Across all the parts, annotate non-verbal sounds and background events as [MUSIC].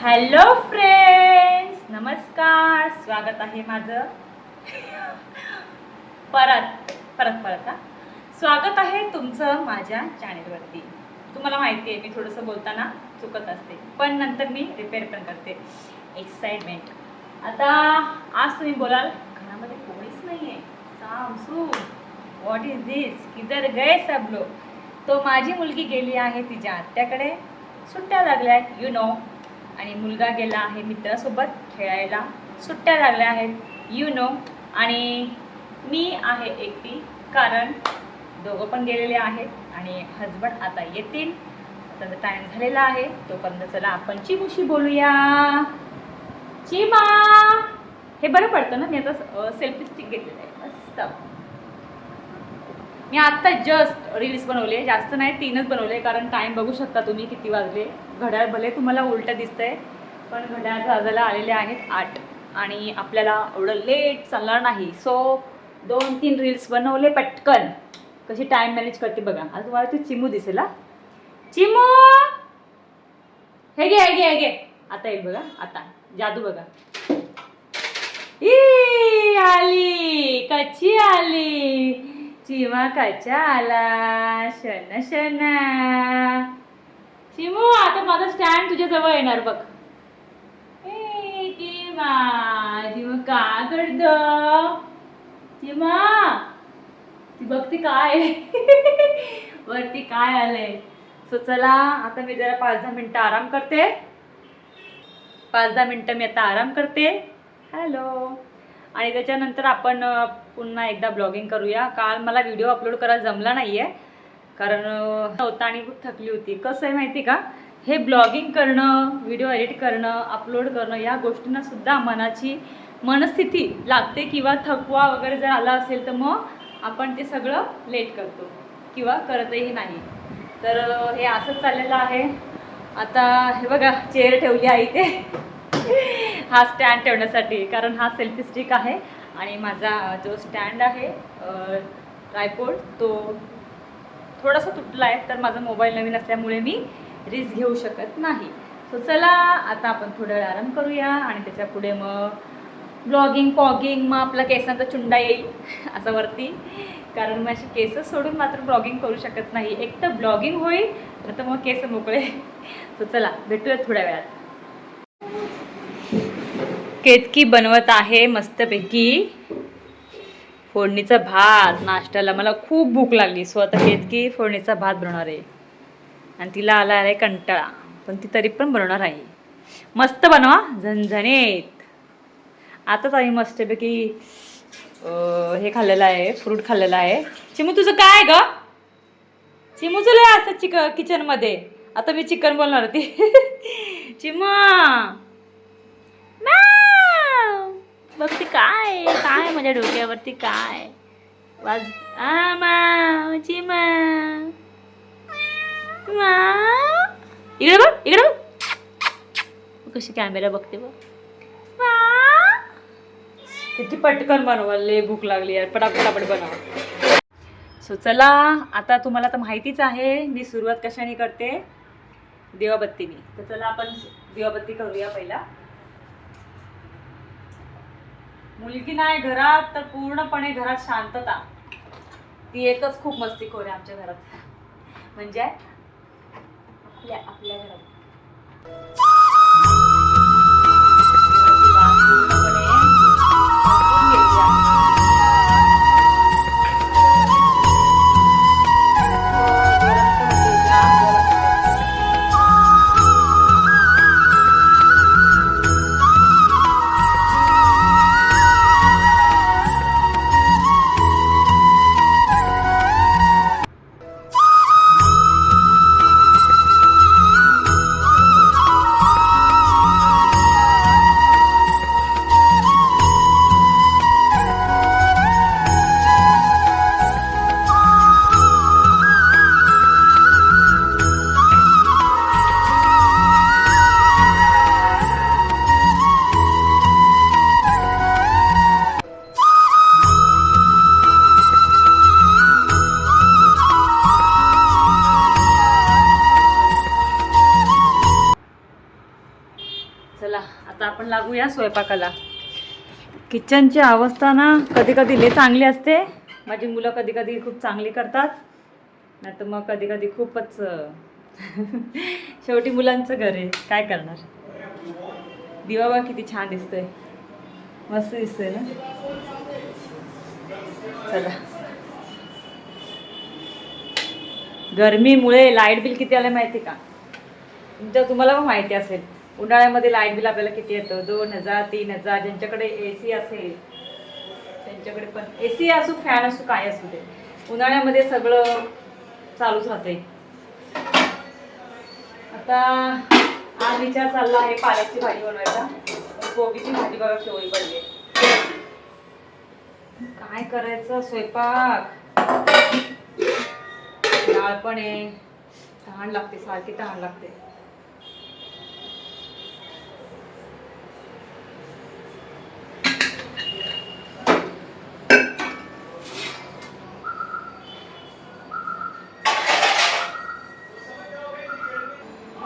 Hello friends नमस्कार. स्वागत आहे माझं. परत परत परत हा. स्वागत आहे तुमचं माझ्या चॅनेलवरती तुम्हाला माहिती आहे मी थोडंसं बोलताना चुकत असते पण नंतर मी रिपेअर पण करते. एक्साइटमेंट आता आज तुम्ही बोलाल घरामध्ये कोणीच नाही आहे सामसू व्हॉट इज दिस किधर गए सब लोक? तो माझी मुलगी गेली आहे तिच्या आत्याकडे. सुट्ट्या लागल्या आहेत यू नो आणि मुलगा गेला आहे मित्रासोबत खेळायला. सुट्ट्या लागल्या आहेत यू नो आणि मी आहे एकटी कारण दोघं पण गेलेले आहेत आणि हजबंड आता येतील. आता टाईम झालेला आहे तोपर्यंत चला आपण चिमुशी बोलूया. चिमा! हे बरं पडतं ना मी आता सेल्फी स्टिक घेतलेलं आहे. मस्त. मी आत्ता जस्ट रील्स बनवले जास्त नाही तीनच बनवले कारण टाईम बघू शकता तुम्ही किती वाजले. घड्याळ भले तुम्हाला उलटं दिसतंय पण घड्याळ वाजायला आलेले आहेत आठ. आणि आपल्याला एवढं लेट चालणार नाही. सो दोन तीन रील्स बनवले पटकन. कशी टाईम मॅनेज करते बघा. आता तुम्हाला ती चिमू दिसेल हा. चिमू! हे घे हे घे हे घे. आता येईल बघा. आता. जादू बघा. ई आली. कच्ची आली. चिमा कच्चा आला? शन शना चिमू आता माझा स्टँड तुझ्या जवळ येणार बघ. ए चिमा चिमा का करत चिमा ती बघते काय? [LAUGHS] वरती काय आलंय? सो चला आता मी जरा पाच दहा मिनटं आराम करते. पाच दहा मिनटं मी आता आराम करते. हॅलो आणि त्याच्यानंतर आपण पुन्हा एकदा ब्लॉगिंग करूया. काल मला व्हिडिओ अपलोड करायला जमला नाही आहे कारण अ, होता आणि खूप थकली होती. कसं आहे माहिती का? हे ब्लॉगिंग करणं व्हिडिओ एडिट करणं अपलोड करणं या गोष्टींना सुद्धा मनाची मनस्थिती लागते किंवा थकवा वगैरे जर आला असेल तर मग आपण ते सगळं लेट करतो किंवा करतही नाही. तर हे असंच चाललेलं आहे. आता हे बघा चेअर ठेवली आहे इथे. हा स्टँड ठेवण्यासाठी. कारण हा सेल्फी स्टिक आहे. आणि माझा जो स्टँड आहे ट्रायपोड तो थोडासा तुटला आहे तर माझा मोबाईल नवीन असल्यामुळे मी रिस्क घेऊ शकत नाही. सो चला आता आपण थोडा वेळ आराम करूया आणि त्याच्या पुढे मग ब्लॉगिंग पॉगिंग मग आपला केसांचा चुंडा येईल असं वरती. कारण मग अशी केस सोडून मात्र ब्लॉगिंग करू शकत नाही. एक तर ब्लॉगिंग होईल नाही तर मग केस मोकळे. सो चला भेटूयात थोड्या वेळात. केतकी बनवत आहे मस्तपैकी. फोडणीचा भात नाश्त्याला मला खूप भूक लागली. सो आता केतकी फोडणीचा भात बनवणार आहे. आणि तिला आला आहे कंटाळा पण ती तरी पण बनवणार आहे. मस्त बनवा झणझणीत. आताच आम्ही मस्तपैकी हे खाल्लेलं आहे फ्रूट खाल्लेलं आहे. चिमू तुझं काय ग? चिमू तुला असतं चिक किचनमध्ये. आता मी चिकन बोलणार होती. [LAUGHS] चिमा! माव! बघ ती काय काय माझ्या डोक्यावरती काय. वाज आ माव मा. इकडे बघ इकडे बघ. कशी कॅमेरा बघते बघ. किती पटकन बनवाले भूक लागली यार. पटापटापट बनव. सो चला आता तुम्हाला तर माहितीच आहे मी सुरुवात कशाने करते? दिवाबत्तीनी. तर चला आपण दिवाबत्ती करूया पहिला. मुलगी नाही घरात तर पूर्णपणे घरात शांतता. ती एकच खूप मस्तीखोर आहे आमच्या घरात. म्हणजे? आपल्या आपल्या घरात. चला आता आपण लागूया स्वयंपाकाला. किचनची अवस्था ना कधी कधी लय चांगली असते. माझी मुलं कधी कधी खूप चांगली करतात. नाही तर मग कधी कधी खूपच [LAUGHS] शेवटी मुलांचं घर आहे. काय करणार? दिवा बा किती छान दिसतोय. मस्त दिसतोय ना? चला. गरमीमुळे लाइट बिल किती आलं माहिती का? तुमच्या तुम्हाला पण माहिती असेल. उन्हाळ्यामध्ये लाइट बिल आपल्याला किती येतं? दोन हजार तीन हजार ज्यांच्याकडे ए सी असेल त्यांच्याकडे पण. ए सी असू फॅन असू काय असू दे. उन्हाळ्यामध्ये सगळं चालूच राहते आता आज विचार चालला आहे पाल्याची भाजी बनवायचा. कोबीची भाजी बघा शेवळी पडली काय करायचं? स्वयंपाक. डाळ पण आहे. तहान लागते सारखी तहान लागते.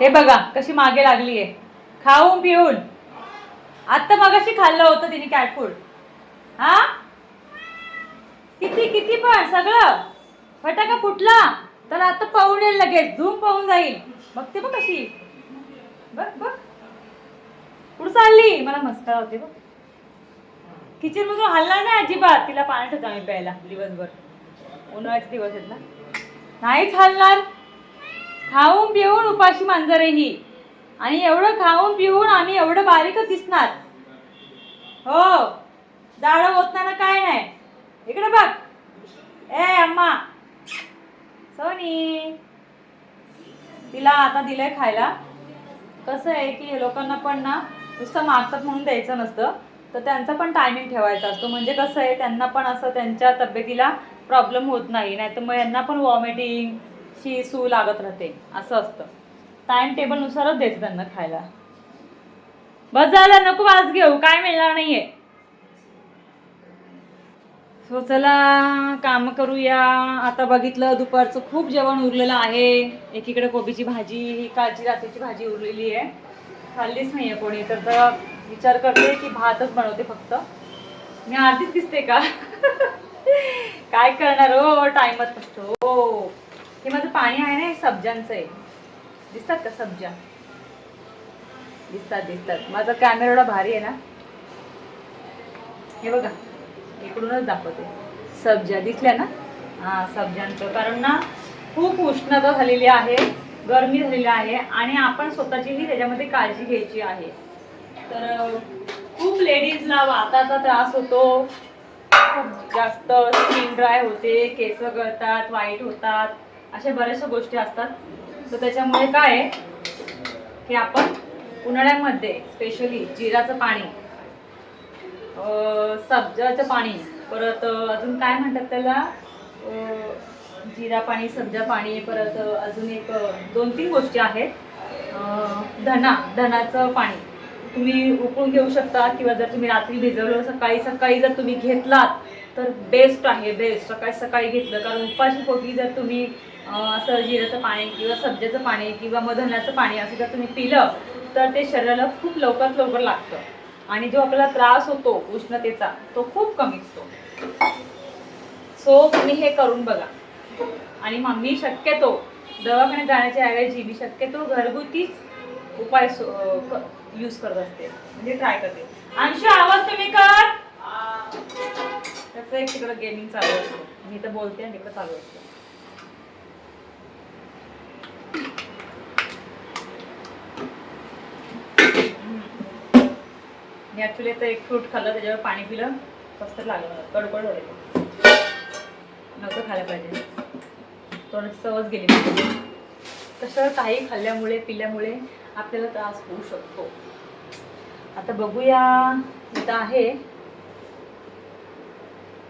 हे बघा कशी मागे लागली आहे खाऊन पिऊन. आत्ता मगाशी खाल्लं होतं तिने कॅट फूड हा? किती किती पण सगळं. फटाका फुटला तर आता पाहून येईल लगेच झूम पाहून जाईल. बघते बघ कशी. बघ बघ. कुठं चालली? मला मस्का होते बघ. किचन मधून हल्ला नाही अजिबात. तिला पाणी ठेवतो आम्ही प्यायला दिवसभर. उन्हाळ्याचे दिवस आहेत ना. नाहीच हलणार. खाऊन पिऊन उपाशी मांजर ही. आणि एवढं खाऊन पिऊन आम्ही एवढं बारीकच दिसणार. हो जाडं होत ना काय नाही. इकडे बघ. ए अम्मा. सोनी. तिला आता दिलंय खायला. कसं आहे की हे लोकांना पण ना नुसतं मागतात म्हणून द्यायचं नसतं. तर त्यांचा पण टायमिंग ठेवायचा असतो. म्हणजे कसं आहे त्यांना पण असं त्यांच्या तब्येतीला प्रॉब्लेम होत नाही. नाही तर मग यांना पण वॉमिटिंग शी सू लागत राहते. असं असतं. टाइम टेबलनुसारच द्यायचं त्यांना खायला. बस झालं नको आज घेऊ. काय मिळणार नाहीये. सो चला काम करूया. आता बघितलं दुपारचं खूप जेवण उरलेलं आहे. एकीकडे कोबीची भाजी ही कालची रात्रीची भाजी उरलेली आहे. खाल्लीच नाही आहे कोणी तर विचार करते की भातच बनवते फक्त. मी आधीच दिसते का? [LAUGHS] काय करणार हो? टाइमच असतो हो. हे माझं पाणी आहे ना हे सब्जांचं आहे. दिसतात का सब्जा दिसतात दिसतात. माझा कॅमेरा एवढा भारी आहे ना. हे बघा इकडूनच दाखवते. सब्जा दिसल्या ना? हा सब्जांचं कारण ना खूप उष्णता झालेली आहे गरमी झालेली आहे आणि आपण स्वतःचीही त्याच्यामध्ये काळजी घ्यायची आहे. तर खूप लेडीजला वाताचा त्रास होतो. खूप जास्त स्किन ड्राय होते केस गळतात वाईट होतात. अशा बऱ्याचशा गोष्टी असतात. तर त्याच्यामुळे काय आहे? की आपण उन्हाळ्यामध्ये स्पेशली जिराचं पाणी सब्जाचं पाणी परत अजून काय म्हणतात त्याला? जिरा पाणी सब्जा पाणी परत अजून एक दोन तीन गोष्टी आहेत. धना धनाचं पाणी. तुम्ही उकळून घेऊ शकता किंवा जर तुम्ही रात्री भिजवलं सकाळी सकाळी जर तुम्ही घेतलात तर बेस्ट आहे बेस्ट सकाळी सकाळी घेतलं कारण उपाशी पोटी जर तुम्ही असं जिऱ्याचं पाणी किंवा सब्जाचं पाणी किंवा मग धन्याचं पाणी असं जर तुम्ही पिलं तर ते शरीराला खूप लवकरात लवकर लागतं. आणि जो आपल्याला त्रास होतो उष्णतेचा तो खूप कमी होतो. सो तुम्ही हे करून बघा. आणि मग मी शक्यतो दवाखान्यात जाण्याच्या ऐवजी मी शक्यतो घरगुतीच उपाय यूज करत असते. म्हणजे ट्राय करते. अंशू आवाज तुम्ही कर. त्याचं एक तिकडं गेमिंग चालू असतं. मी तर बोलते आणि तिकडं चालू असतं. मी ॲक्च्युली आता एक फ्रूट खाल्लं त्याच्यावर पाणी पिलं. कसं तर लागलं मला. कडकड झाले नव्हतं खायला पाहिजे. थोडं सवच गेली तसं काही खाल्ल्यामुळे पिल्यामुळे आपल्याला त्रास होऊ शकतो. आता बघूया इथं आहे.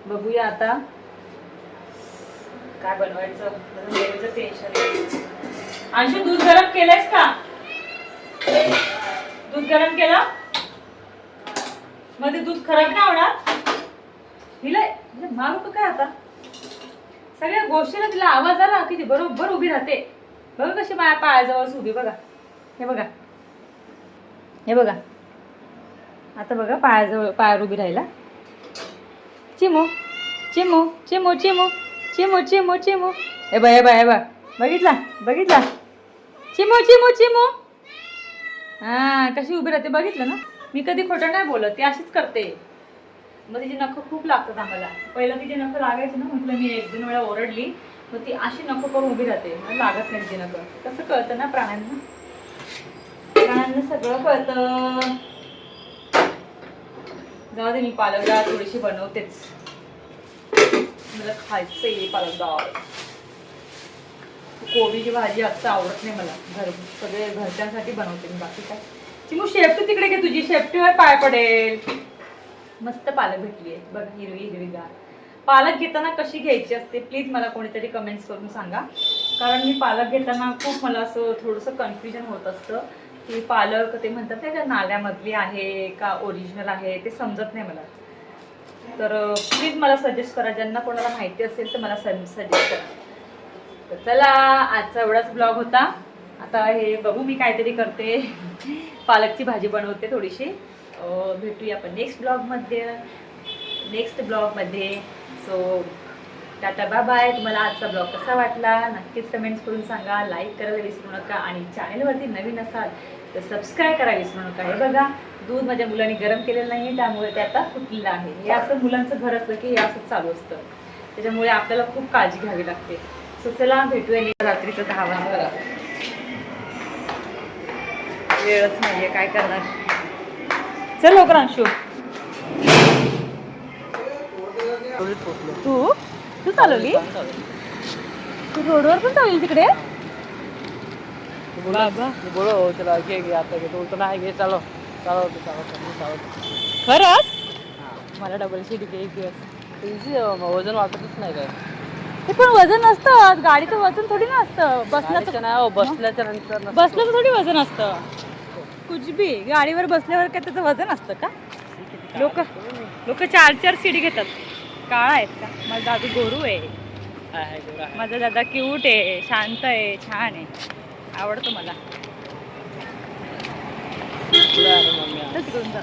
बघूया आता. काय बनवायचं? टेन्शन आहे. अंशू दूध गरम केलंयस का? दूध गरम केलं? मध्ये दूध खराब नाही होणार? हिला मारू का काय आता? सगळ्या गोष्टीला तिला आवाज आला की ती बरोबर उभी राहते. बघा कशी माझ्या पायाजवळच उभी बघा. हे बघा. हे बघा. आता बघा पायाजवळ पायावर उभी राहिला. चिमू चिमू चिमू चिमू चिमू चिमू चिमू. हे बा हे बा हे बा बघितला? बघितला? चिमो चिमो चिमो. हां कशी उभी राहते बघितलं ना? मी कधी खोटं नाही बोलत ती अशीच करते. मग तिची नखं खूप लागतात आम्हाला. पहिलं तिची नखं लागायची ना म्हटलं मी एक दोन वेळा ओरडली मग ती अशी नखं करून उभी राहते. मला लागत नाही तिची नखं. कसं कळतं ना प्राण्यांना? प्राण्यांना सगळं कळतं. जाऊ दे मी पालक डाळ थोडीशी बनवतेच. मला खायचं आहे पालक डाळ कोबीची भाजी असं आवडत नाही मला. घर सगळे घरच्यांसाठी बनवते मी. बाकी काय? चिमू शेफ्टी तिकडे घे तुझी. शेफ्टीवर पाय पडेल. मस्त पालक भेटली आहे. बघ हिरवी हिरवीगार पालक घेताना कशी घ्यायची असते? प्लीज मला कोणीतरी कमेंट्स करून सांगा. कारण मी पालक घेताना खूप मला असं थोडंसं कन्फ्युजन होत असतं. की पालक ते म्हणतात नाही का नाल्यामधली आहे का ओरिजिनल आहे? ते समजत नाही मला. तर प्लीज मला सजेस्ट करा. ज्यांना कोणाला माहिती असेल तर मला सजेस्ट करा. तर चला आजचा एवढाच ब्लॉग होता. आता हे बघू मी काहीतरी करते. पालकची भाजी बनवते थोडीशी. भेटूया आपण नेक्स्ट ब्लॉगमध्ये नेक्स्ट ब्लॉगमध्ये सो टाटा बाय बाय तुम्हाला आजचा ब्लॉग कसा वाटला? नक्कीच कमेंट्स करून सांगा. लाईक करायला विसरू नका आणि चॅनलवरती नवीन असाल तर सबस्क्राईब करायला विसरू नका. हे बघा दूध माझ्या मुलांनी गरम केलेलं नाही त्यामुळे ते आता फुटलेलं आहे. हे असं मुलांचं घर असलं की हे असंच चालू असतं. त्याच्यामुळे आपल्याला खूप काळजी घ्यावी लागते. सो चला भेटूया रात्रीचं दहा वाजता. वेळच नाहीये काय करणार? चल लवकर अंशू. तू? तू चालवली? तू रोडवर पण चालवली तिकडे? बाबा बोलो. चला घे घे आता घे तो नाही घे चालो चालवतो चालवतो चालवतो. खरंच? मला डबल सीट घे एक दिवस. तुमची वजन वाटतच नाही काय. ते पण वजन नसतं. गाडीचं वजन थोडी ना असतं. बसलं गाडीचं नाही हो, बसल्याच्या नंतर नसतं. बसलं थोडी वजन असतं. कुछ बी गाडीवर बसल्यावर काय त्याचं वजन असतं का? लोक लोक चार चार सीट घेतात. काळा आहेत का? माझा दादू गोरू आहे. माझा दादा क्यूट आहे शांत आहे छान आहे. आवडतो मला. पुढे आहे मम्मी. आहे. तर तिकडून जा.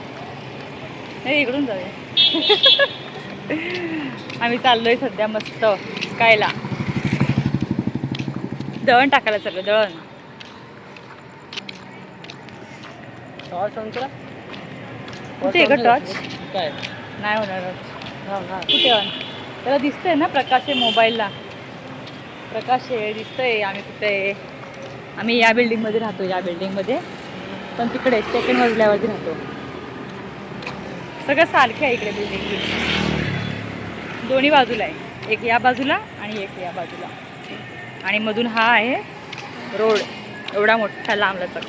नाही इकडून जाऊया. [LAUGHS] आम्ही चाललोय सध्या मस्त कायला. दळण टाकायला चाललो दळण. कुठे गं टॉर्च? काय? नाही होणार. कुठे ऑन त्याला दिसतंय ना प्रकाश आहे मोबाईलला. प्रकाश आहे दिसतंय आम्ही कुठे आम्ही या बिल्डिंगमध्ये राहतो या बिल्डिंगमध्ये पण तिकडे सेकंड मजल्यावरती राहतो. सगळं सारखं आहे इकडे बिल्डिंग दोन्ही बाजूला आहे. एक या बाजूला आणि एक या बाजूला. आणि मधून हा आहे रोड. एवढा मोठा लांबलचक